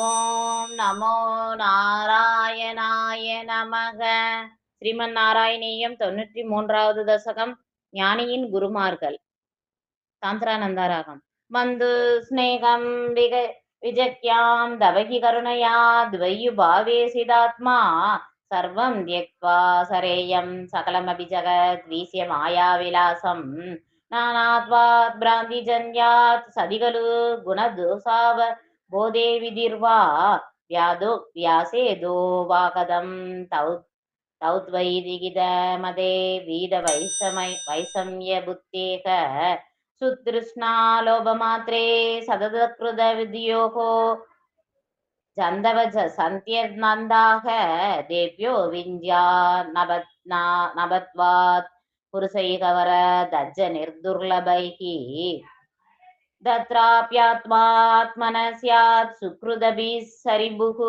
ஓம் நமோ நாராயணாய நமக. ஸ்ரீமன் நாராயணீயம் தொண்ணூற்றி மூன்றாவது தசகம் ஞானியின் குருமார்கள். சாந்திரானந்தாராகம் மந்து ஸ்நேகம் விக விஜக்யாம் தவகி கருணையா துவயு பாவேசிதாத்மா. சர்வம் தியக்வா சரேயம் சகலமபி ஜகத் வீசிய மாயா விலாசம். நானாத்வாத் பிராந்தி ஜன்யாத் சதிகலு குணதோசாவ போதே விதிர்வா வியாதோ வியாசேதோ வாகதம் தௌ தௌத்வைதிகித மதே வீத வைசமை வைசம்ய புத்தேக சுத்ருஷ்ணா லோபமாத்ரே சததகிருத வித்யோகோ ஜந்தவ சந்தியர்நந்தாக தேவ்யோ விஞ்ஞா तत्राप्यात्मात्मन स्यात् सुकृदभिः सरिभुः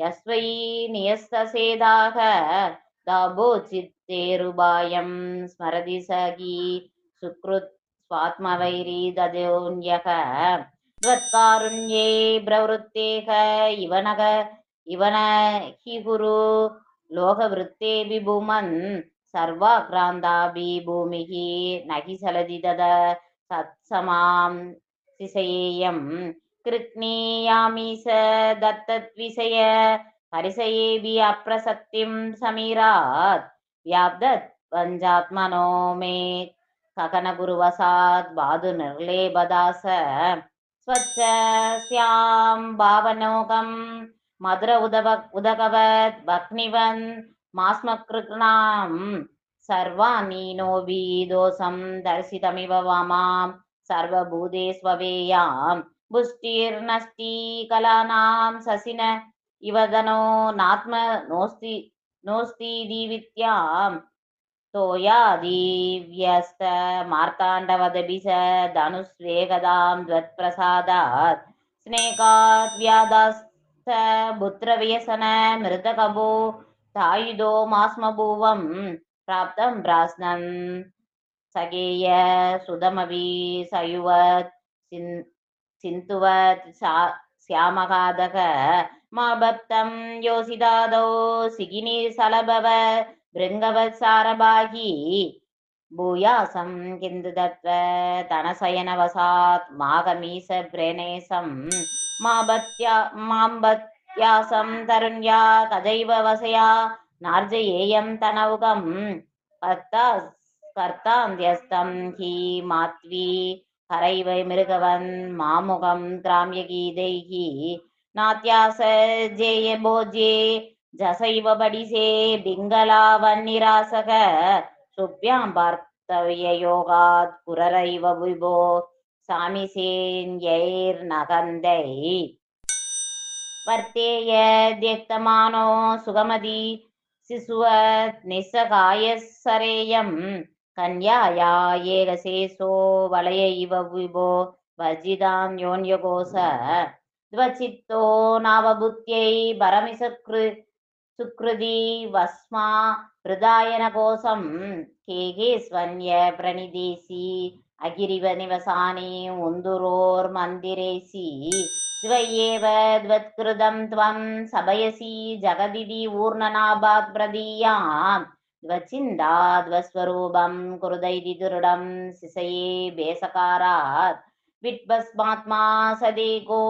यस्वै नियस्तसेदाः दाभोचित्तेरुबायं स्मरति सगी सुकृत् स्वात्मवैरी ददोन्यः त्वत्कारुण्ये प्रवृत्तेः इव नग इव न हि गुरु लोकवृत्ते विभूमन् सर्वाक्रान्ताभि भूमिः न हि चलति சத்சமாம் சிசையம் கிருக்ணீயாமீச தத்தத்விசய பரிசயேபி அப்ரசக்திம் சமீராத் வியாப்தத் பஞ்சாத்மனோ மே ககனகுருவசாத் பாது நிர்லேபதாச ஸ்வச்ச ஸ்யாம் பாவனோகம் மதுர உதவ உதகவத் பக்னிவன் மாஸ்மக்ருக்னாம் சர்வாணீனோ வீதோசம் தரிசிதமிவ வாமாம். சர்வபூதேஸ்வவேயாம். புஷ்டிர்நஷ்டி கலானாம். சசின இவதனோ நாத்ம நோஸ்தி நோஸ்தீதி வித்யாம் தோயாதீவியஸ்த மார்த்தாண்டவதபிச தனுஸ்வேகதாம் துவத்பிரசாதாத். ஸ்னேகாத் வியாதாஸ்த புத்திரவியசன மிருதகபோ தாயுதோ மாஸ்மபூவம் प्राप्तं प्रास्नन् सगेय सुदमपि सयुवत् चिन् चिन्तुवत् सा श्यामकादक मा भक्तं योषिदादौ सिगिनिसलभव भृङ्गवत् सारभागी भूयासं किन्तु दत्त्व तनशयनवसात् मागमीश प्रणेशं मा भक्त्या मां भक्त्यासं तरुण्या तदैव वसया నార్జయేయం తనౌగం కర్త కర్తాంధ్యస్తం హి మాత్వీ கரைவை மிருகவன் மாமுகம் கிராமிய கீதைகி நாத்தியாச ஜேய போஜே ஜசைவ படிசே பிங்களா வன்னிராசக சுப்யாம் பார்த்தவிய யோகாத் குரரைவ விபோ சாமி சேன்யைர் நகந்தை வர்த்தேய தியக்தமானோ சுகமதி शिशुवत् निस्सकायसरेयं कन्याया एकशेषो वलय इव विभो वर्जितां योन्यकोश द्वचित्तो नावभूत्यै परमिसकृ सुकृति वस्मा हृदायनकोशं के के स्वन्य प्रणिदेशि अगिरिव निवसानि उन्दुरोर्मन्दिरेसि द्वय्येव द्वत्कृतं त्वं सभयसि जगदिति ऊर्णनाभात् प्रदीयां द्वचिन्ताद्वस्वरूपं कुरुदैति दृढं शिशये बेसकारात् विट्भस्मात्मा सदेको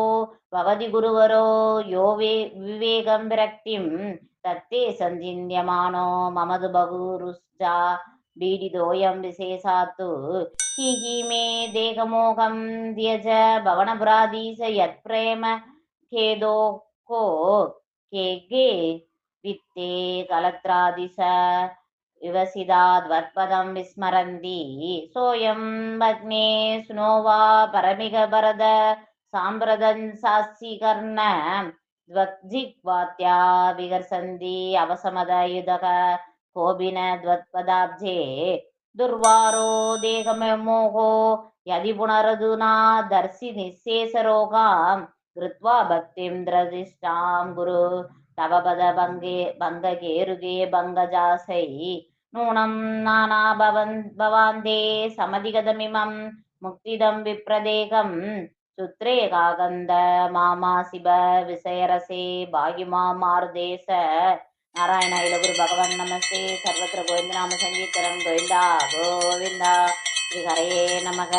भवति गुरुवरो यो वे विवेकं विरक्तिं तत्ते सञ्चिन्यमानो मम तु बहुरुष्टा पीडितोऽयं विशेषात्तु हि हि मे देहमोहं त्यज भवनपुराधीश यत्प्रेम खेदो को के गे वित्ते कलत्रादिश विवसिदाद्वत्पदं विस्मरन्ति सोऽयं भग्ने स्नो वा परमिग भरद साम्प्रदन् सास्यीकर्ण द्वग्जिह्वात्या विगर्सन्ति अवसमदयुधक कोपिन द्वत्पदाब्जे दुर्वारो देहमोहो यदि पुनरधुना दर्शि निःशेषरोगां कृत्वा भक्तिं द्रदिष्टां गुरु तव पदभङ्गे भङ्गगेरुगे भङ्गजासै नूनं नाना भवन् भवान्ते समधिगतमिमं मुक्तिदं विप्रदेकं சுத்ரே காகந்த மாமா சிவ விசயரசே பாகிமா மாருதேச நாராயண இலகுரு பகவன் நமஸ்தே சர்வத்திர கோவிந்த நாம சங்கீதரம் கோவிந்தா கோவிந்தா ஸ்ரீ ஹரே நமக